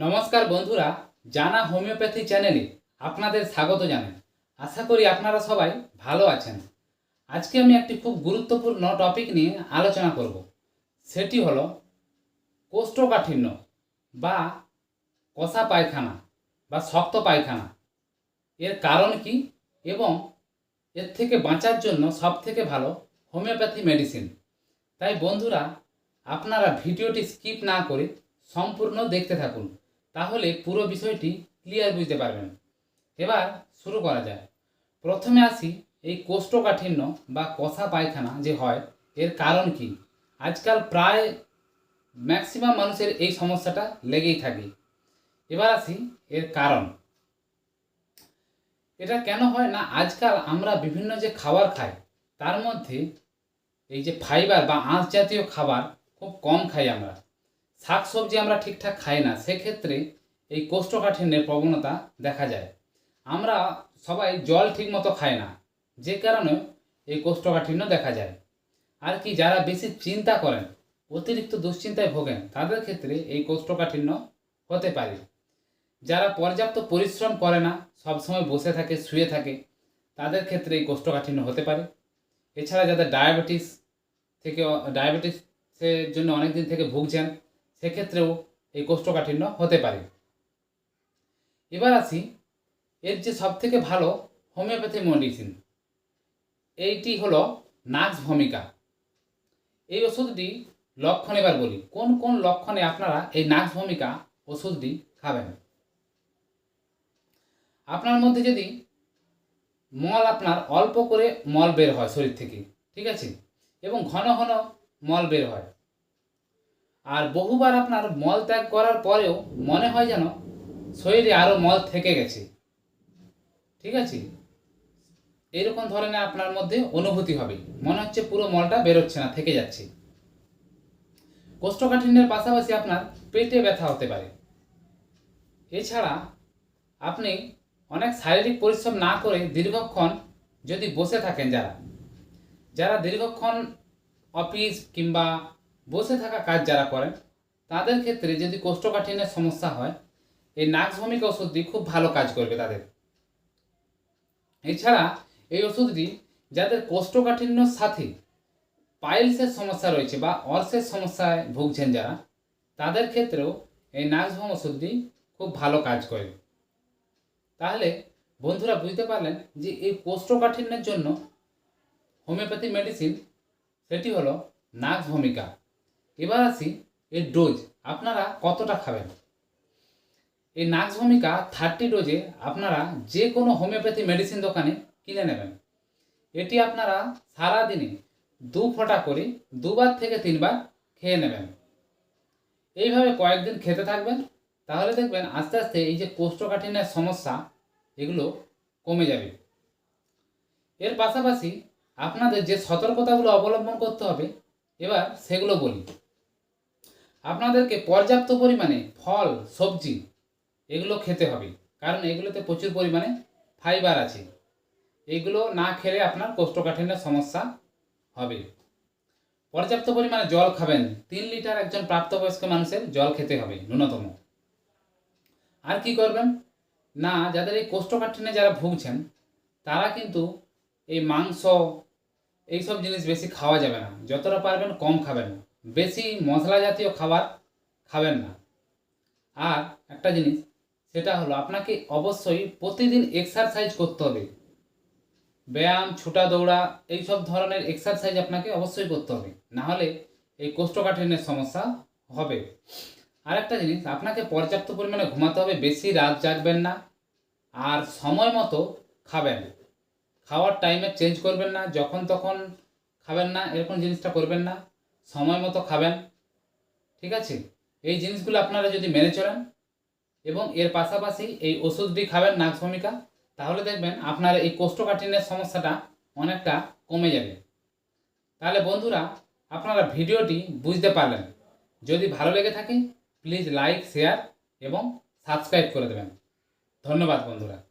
নমস্কার বন্ধুরা, জানা হোমিওপ্যাথি চ্যানেলে আপনাদের স্বাগত জানাই। আশা করি আপনারা সবাই ভালো আছেন। আজকে আমি একটি খুব গুরুত্বপূর্ণ টপিক নিয়ে আলোচনা করব। সেটি হলো কোষ্ঠকাঠিন্য বা কষা পায়খানা বা শক্ত পায়খানা। এর কারণ কি এবং এর থেকে বাঁচার জন্য সব থেকে ভালো হোমিওপ্যাথি মেডিসিন তাই বন্ধুরা, আপনারা ভিডিওটি স্কিপ না করে সম্পূর্ণ দেখতে থাকুন। তাহলে পুরো বিষয়টি ক্লিয়ার বুঝতে পারবেন। এবার শুরু করা যায় প্রথমে আসি এই কোষ্ঠকাঠিন্য বা কষা পায়খানা যে হয়, এর কারণ কি? আজকাল প্রায় ম্যাক্সিমাম মানুষের এই সমস্যাটা লেগেই থাকে। এবার আসি এর কারণ। এটা কেন হয় না আজকাল আমরা বিভিন্ন যে খাবার খাই, তার মধ্যে এই যে ফাইবার বা আঁশ জাতীয় খাবার খুব কম খাই আমরা। শাক সবজি আমরা ঠিকঠাক খাই না, সেক্ষেত্রে এই কোষ্ঠকাঠিন্যের প্রবণতা দেখা যায়। আমরা সবাই জল ঠিকমতো খাই না, যে কারণে এই কোষ্ঠকাঠিন্য দেখা যায়। আর কি যারা বেশি চিন্তা করেন, অতিরিক্ত দুশ্চিন্তায় ভোগেন, তাদের ক্ষেত্রে এই কোষ্ঠকাঠিন্য হতে পারে। যারা পর্যাপ্ত পরিশ্রম করে না, সবসময় বসে থাকে, শুয়ে থাকে, তাদের ক্ষেত্রে এই কোষ্ঠকাঠিন্য হতে পারে। এছাড়া যাদের ডায়াবেটিস থেকে, ডায়াবেটিসের জন্য অনেক দিন থেকে ভুগছেন সেক্ষেত্রেও এই কোষ্ঠকাঠিন্য হতে পারে। এবার আসি এর যে সব থেকে ভালো হোমিওপ্যাথি মেডিসিন, এইটি হলো নাক্স ভূমিকা। এই ওষুধটি লক্ষণ এবার বলি, কোন কোন লক্ষণে আপনারা এই নাক্স ভূমিকা ওষুধটি খাবেন? আপনার মধ্যে যদি মল আপনার অল্প করে মল বের হয় শরীর থেকে, ঠিক আছে? এবং ঘন ঘন মল বের হয় আর বহুবার আপনার মল ত্যাগ করার পরেও মনে হয় যেন শরীরে আরও মল থেকে গেছে। ঠিক আছে? এরকম ধরনের আপনার মধ্যে অনুভূতি হবে। মনে হচ্ছে পুরো মলটা বেরোচ্ছে না, থেকে যাচ্ছে। কোষ্ঠকাঠিন্যের পাশাপাশি আপনার পেটে ব্যথা হতে পারে। এছাড়া আপনি অনেক শারীরিক পরিশ্রম না করে দীর্ঘক্ষণ যদি বসে থাকেন যারা যারা দীর্ঘক্ষণ অফিস কিংবা বসে থাকা কাজ যারা করেন তাদের ক্ষেত্রে যদি কোষ্ঠকাঠিন্যের সমস্যা হয়, এই নাক্স ভূমিকা ওষুধটি খুব ভালো কাজ করবে তাদের। এছাড়া এই ওষুধটি যাদের কোষ্ঠকাঠিন্যর সাথে পাইলসের সমস্যা রয়েছে বা অর্সের সমস্যায় ভুগছেন যারা, তাদের ক্ষেত্রেও এই নাক্সভম ওষুধটি খুব ভালো কাজ করে তাহলে বন্ধুরা বুঝতে পারলেন যে এই কোষ্ঠকাঠিন্যের জন্য হোমিওপ্যাথি মেডিসিন, সেটি হলো নাক্স ভূমিকা এবার আসি এর ডোজ আপনারা কতটা খাবেন? এই নাক্স ভূমিকা থার্টি ডোজে আপনারা যে কোনো হোমিওপ্যাথি মেডিসিন দোকানে কিনে নেবেন। এটি আপনারা সারা দিনে দু ফোঁটা করে দুবার থেকে তিনবার খেয়ে নেবেন। এইভাবে কয়েকদিন খেতে থাকবেন, তাহলে দেখবেন আস্তে আস্তে এই যে কোষ্ঠকাঠিন্যের সমস্যা, এগুলো কমে যাবে। এর পাশাপাশি আপনাদের যে সতর্কতাগুলো অবলম্বন করতে হবে, এবার সেগুলো বলি। আপনাদেরকে পর্যাপ্ত পরিমাণে ফল, সবজি এগুলো খেতে হবে। কারণ এগুলোতে প্রচুর পরিমাণে ফাইবার আছে। এগুলো না খেলে আপনার কোষ্ঠকাঠিন্যের সমস্যা হবে। পর্যাপ্ত পরিমাণে জল খাবেন। তিন লিটার একজন প্রাপ্তবয়স্ক মানুষের জল খেতে হবে ন্যূনতম। আর কি করবেন? না, যাদের এই কোষ্ঠকাঠিন্যে যারা ভুগছেন, তারা কিন্তু এই মাংস, এইসব জিনিস বেশি খাওয়া যাবে না। যতটা পারবেন কম খাবেন। বেশি মশলা জাতীয় খাবার খাবেন না। আর একটা জিনিস, সেটা হলো আপনাকে অবশ্যই প্রতিদিন এক্সারসাইজ করতে হবে। ব্যায়াম, ছোটা দৌড়া, এইসব ধরনের এক্সারসাইজ আপনাকে অবশ্যই করতে হবে। না হলে এই কোষ্ঠকাঠিন্যের সমস্যা হবে। আর একটা জিনিস, আপনাকে পর্যাপ্ত পরিমাণে ঘুমাতে হবে, বেশি রাত জাগবেন না, আর সময় মতো খাবেন। খাওয়ার টাইমে চেঞ্জ করবেন না, যখন তখন খাবেন না, এরকম জিনিসটা করবেন না। সময় মতো খাবেন। ঠিক আছে? এই জিনিসগুলো আপনারা যদি মেনে চলেন এবং এর পাশাপাশি এই ওষুধটি খাবেন নাক ভূমিকা, তাহলে দেখবেন আপনার এই কোষ্ঠকাঠিন্যের সমস্যাটা অনেকটা কমে যাবে। তাহলে বন্ধুরা, আপনারা ভিডিওটি বুঝতে পারলেন। যদি ভালো লেগে থাকে প্লিজ লাইক শেয়ার এবং সাবস্ক্রাইব করে দেবেন। ধন্যবাদ বন্ধুরা।